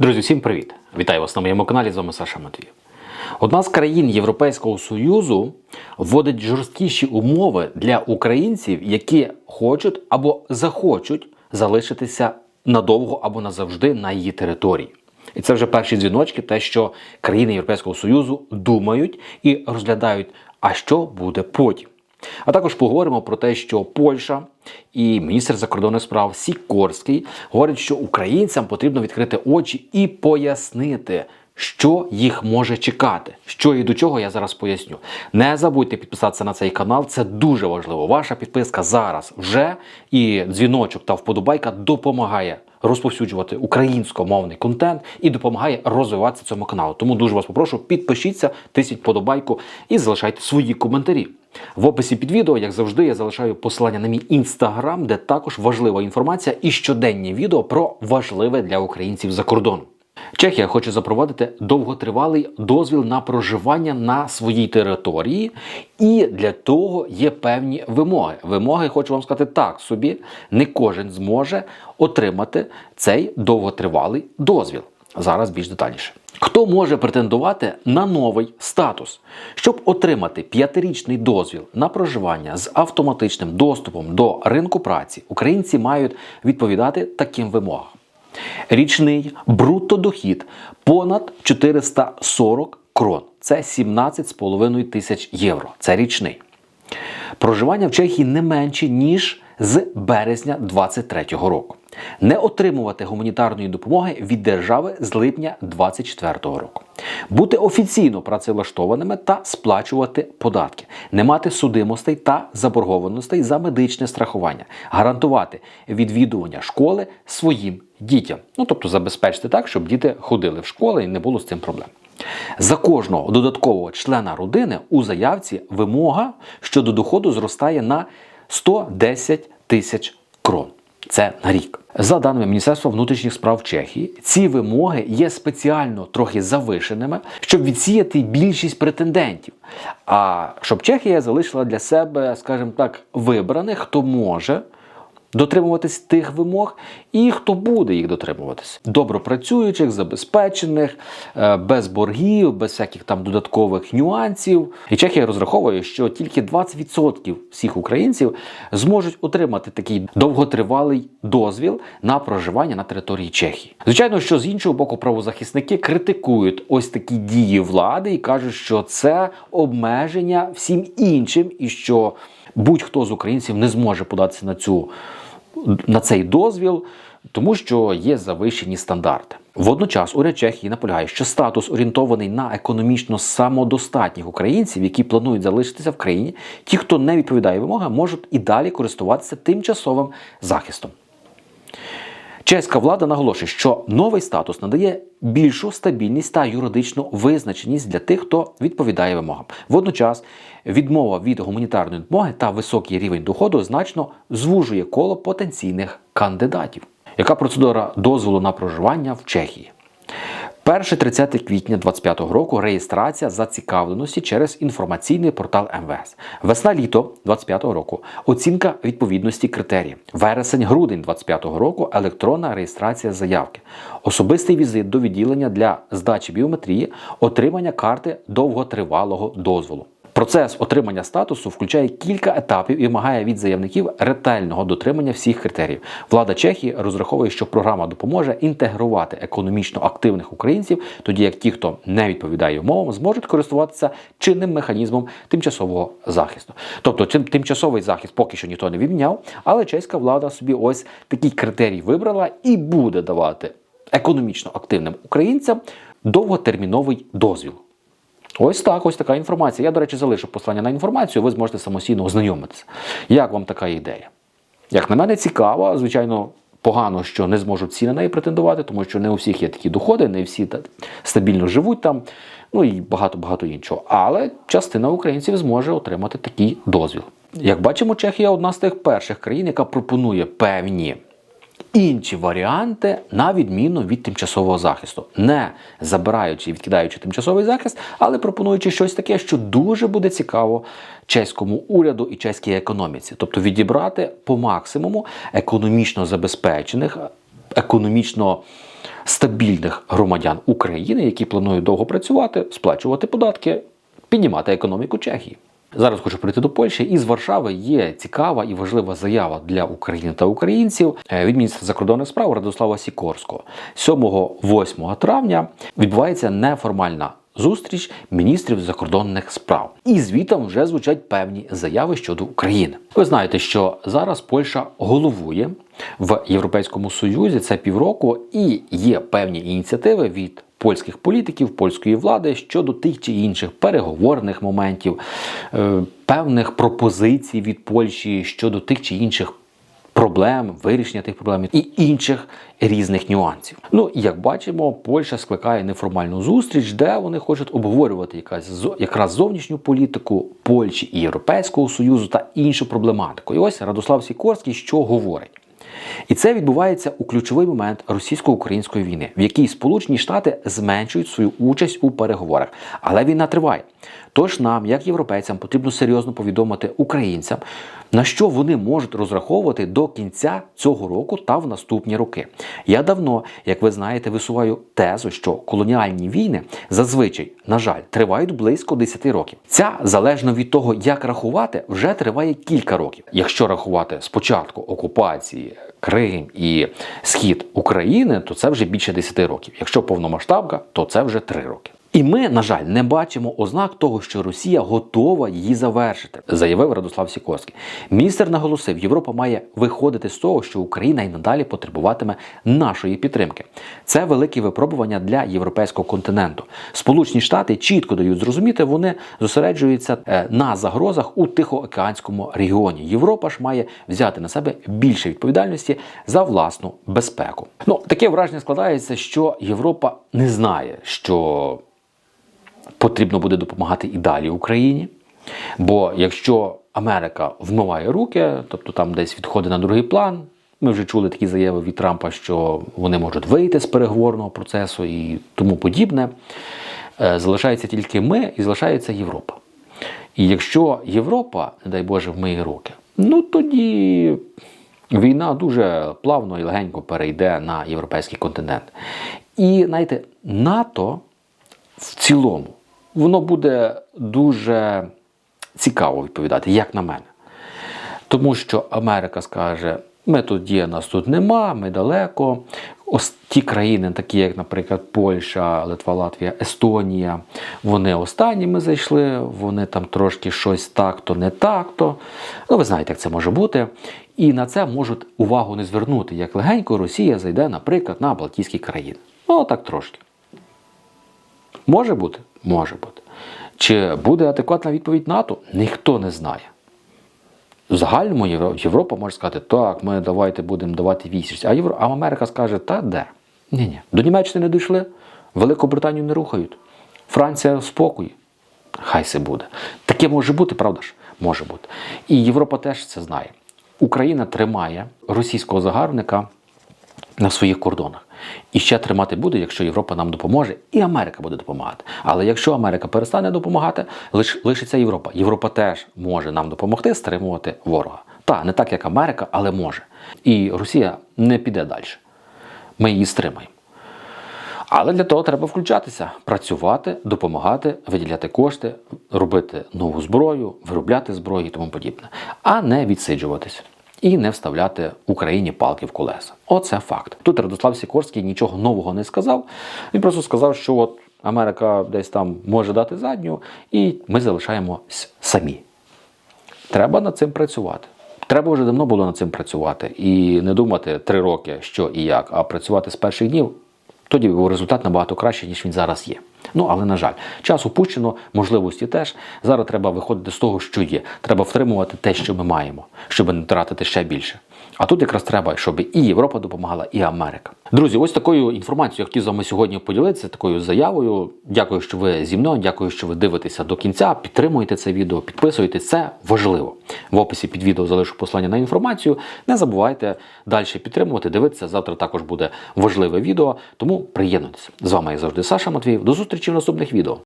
Друзі, всім привіт! Вітаю вас на моєму каналі. З вами Саша Матвієв. Одна з країн Європейського Союзу вводить жорсткіші умови для українців, які хочуть або захочуть залишитися надовго або назавжди на її території. І це вже перші дзвіночки, те, що країни Європейського Союзу думають і розглядають, а що буде потім. А також поговоримо про те, що Польща і міністр закордонних справ Сікорський говорять, що українцям потрібно відкрити очі і пояснити, що їх може чекати. Що і до чого я зараз поясню. Не забудьте підписатися на цей канал, це дуже важливо. Ваша підписка зараз вже і дзвіночок та вподобайка допомагає розповсюджувати українськомовний контент і допомагає розвиватися цьому каналу. Тому дуже вас попрошу, підпишіться, тисніть подобайку і залишайте свої коментарі. В описі під відео, як завжди, я залишаю посилання на мій інстаграм, де також важлива інформація і щоденні відео про важливе для українців за кордоном. Чехія хоче запровадити довготривалий дозвіл на проживання на своїй території, і для того є певні вимоги. Вимоги, хочу вам сказати так собі, не кожен зможе отримати цей довготривалий дозвіл. Зараз більш детальніше. Хто може претендувати на новий статус? Щоб отримати п'ятирічний дозвіл на проживання з автоматичним доступом до ринку праці, українці мають відповідати таким вимогам. Річний бруттодохід понад 440 крон. Це 17,5 тисяч євро. Це річний. Проживання в Чехії не менше, ніж з березня 2023 року. Не отримувати гуманітарної допомоги від держави з липня 2024 року. Бути офіційно працевлаштованими та сплачувати податки, не мати судимостей та заборгованостей за медичне страхування, гарантувати відвідування школи своїм дітям. Ну тобто забезпечити так, щоб діти ходили в школи і не було з цим проблем. За кожного додаткового члена родини у заявці вимога щодо доходу зростає на 110 тисяч крон. Це на рік. За даними Міністерства внутрішніх справ Чехії, ці вимоги є спеціально трохи завишеними, щоб відсіяти більшість претендентів. А щоб Чехія залишила для себе, скажімо так, вибраних, хто може дотримуватись тих вимог, і хто буде їх дотримуватись. Добропрацюючих, забезпечених, е, без боргів, без всяких там додаткових нюансів. І Чехія розраховує, що тільки 20% всіх українців зможуть отримати такий довготривалий дозвіл на проживання на території Чехії. Звичайно, що з іншого боку, правозахисники критикують ось такі дії влади і кажуть, що це обмеження всім іншим, і що будь-хто з українців не зможе податися на цю на цей дозвіл, тому що є завищені стандарти. Водночас уряд Чехії наполягає, що статус орієнтований на економічно самодостатніх українців, які планують залишитися в країні, ті, хто не відповідає вимогам, можуть і далі користуватися тимчасовим захистом. Чеська влада наголошує, що новий статус надає більшу стабільність та юридичну визначеність для тих, хто відповідає вимогам. Водночас відмова від гуманітарної допомоги та високий рівень доходу значно звужує коло потенційних кандидатів. Яка процедура дозволу на проживання в Чехії? Перше 30 квітня 2025 року реєстрація зацікавленості через інформаційний портал МВС. Весна-літо 2025 року оцінка відповідності критерії. Вересень-грудень 2025 року електронна реєстрація заявки. Особистий візит до відділення для здачі біометрії, отримання карти довготривалого дозволу. Процес отримання статусу включає кілька етапів і вимагає від заявників ретельного дотримання всіх критеріїв. Влада Чехії розраховує, що програма допоможе інтегрувати економічно активних українців, тоді як ті, хто не відповідає умовам, зможуть користуватися чинним механізмом тимчасового захисту. Тобто, тим- тимчасовий захист поки що ніхто не відміняв, але чеська влада собі ось такий критерій вибрала і буде давати економічно активним українцям довготерміновий дозвіл. Ось так, ось така інформація. Я, до речі, залишу послання на інформацію, ви зможете самостійно ознайомитися. Як вам така ідея? Як на мене, цікаво, звичайно, погано, що не зможуть всі на неї претендувати, тому що не у всіх є такі доходи, не всі стабільно живуть там, ну і багато-багато іншого. Але частина українців зможе отримати такий дозвіл. Як бачимо, Чехія одна з тих перших країн, яка пропонує певні інші варіанти на відміну від тимчасового захисту, не забираючи і відкидаючи тимчасовий захист, але пропонуючи щось таке, що дуже буде цікаво чеському уряду і чеській економіці, тобто відібрати по максимуму економічно забезпечених, економічно стабільних громадян України, які планують довго працювати, сплачувати податки, піднімати економіку Чехії. Зараз хочу прийти до Польщі. Із Варшави є цікава і важлива заява для України та українців е, від міністра закордонних справ Радослава Сікорського. 7-8 травня відбувається неформальна зустріч міністрів закордонних справ. І звітом вже звучать певні заяви щодо України. Ви знаєте, що зараз Польща головує в Європейському Союзі це півроку, і є певні ініціативи від польських політиків, польської влади щодо тих чи інших переговорних моментів, е, певних пропозицій від Польщі щодо тих чи інших проблем, вирішення тих проблем і інших різних нюансів. Ну і як бачимо, Польща скликає неформальну зустріч, де вони хочуть обговорювати якась якраз зовнішню політику Польщі і Європейського Союзу та іншу проблематику. І ось Радослав Сікорський що говорить. І це відбувається у ключовий момент російсько-української війни, в якій Сполучені Штати зменшують свою участь у переговорах. Але війна триває. Тож нам, як європейцям, потрібно серйозно повідомити українцям, на що вони можуть розраховувати до кінця цього року та в наступні роки. Я давно, як ви знаєте, висуваю тезу, що колоніальні війни зазвичай, на жаль, тривають близько 10 років. Ця залежно від того, як рахувати, вже триває кілька років. Якщо рахувати спочатку окупації Крим і схід України, то це вже більше 10 років. Якщо повномасштабка, то це вже 3 роки. І ми, на жаль, не бачимо ознак того, що Росія готова її завершити, заявив Радослав Сікорський. Міністр наголосив, Європа має виходити з того, що Україна і надалі потребуватиме нашої підтримки. Це велике випробування для європейського континенту. Сполучені Штати чітко дають зрозуміти, вони зосереджуються е, на загрозах у Тихоокеанському регіоні. Європа ж має взяти на себе більше відповідальності за власну безпеку. Ну таке враження складається, що Європа не знає, що потрібно буде допомагати і далі Україні. Бо якщо Америка вмиває руки, тобто там десь відходить на другий план, ми вже чули такі заяви від Трампа, що вони можуть вийти з переговорного процесу і тому подібне. Е, Залишається тільки ми і залишається Європа. І якщо Європа, не дай Боже, вмиє руки, ну тоді війна дуже плавно і легенько перейде на європейський континент. І знаєте, НАТО в цілому воно буде дуже цікаво відповідати, як на мене. Тому що Америка скаже: ми тут є, нас тут нема, ми далеко. Ось ті країни, такі як, наприклад, Польща, Литва, Латвія, Естонія, вони останніми зайшли, вони там трошки щось так-то, не так-то. Ну, ви знаєте, як це може бути. І на це можуть увагу не звернути, як легенько Росія зайде, наприклад, на Балтійські країни. Ну, так трошки. Може бути? Може бути. Чи буде адекватна відповідь НАТО? Ніхто не знає. В загальному Європа може сказати, так, ми давайте будемо давати вісість. А, Євро... а Америка скаже, та де? Ні, ні. До Німеччини не дійшли, Велику Британію не рухають. Франція в спокої. Хай це буде. Таке може бути, правда ж? Може бути. І Європа теж це знає. Україна тримає російського загарбника на своїх кордонах. І ще тримати буде, якщо Європа нам допоможе, і Америка буде допомагати. Але якщо Америка перестане допомагати, лиш, лишиться Європа. Європа теж може нам допомогти стримувати ворога. Та не так, як Америка, але може. І Росія не піде далі. Ми її стримаємо. Але для того треба включатися, працювати, допомагати, виділяти кошти, робити нову зброю, виробляти зброю і тому подібне, а не відсиджуватись і не вставляти Україні палки в колеса. Оце факт. Тут Радослав Сікорський нічого нового не сказав. Він просто сказав, що от Америка десь там може дати задню, і ми залишаємось самі. Треба над цим працювати. Треба вже давно було над цим працювати і не думати три роки, що і як, а працювати з перших днів. Тоді результат набагато кращий, ніж він зараз є. Ну але на жаль, час упущено, можливості теж. Зараз треба виходити з того, що є. Треба втримувати те, що ми маємо, щоб не втратити ще більше. А тут якраз треба, щоб і Європа допомагала, і Америка. Друзі, ось такою інформацією я хотів з вами сьогодні поділитися, такою заявою. Дякую, що ви зі мною. Дякую, що ви дивитеся до кінця. Підтримуєте це відео, підписуйтесь. Це важливо. В описі під відео залишу послання на інформацію. Не забувайте далі підтримувати, дивитися. Завтра також буде важливе відео. Тому приєднуйтесь. З вами як завжди Саша Матвіїв. До зустрічі в наступних відео.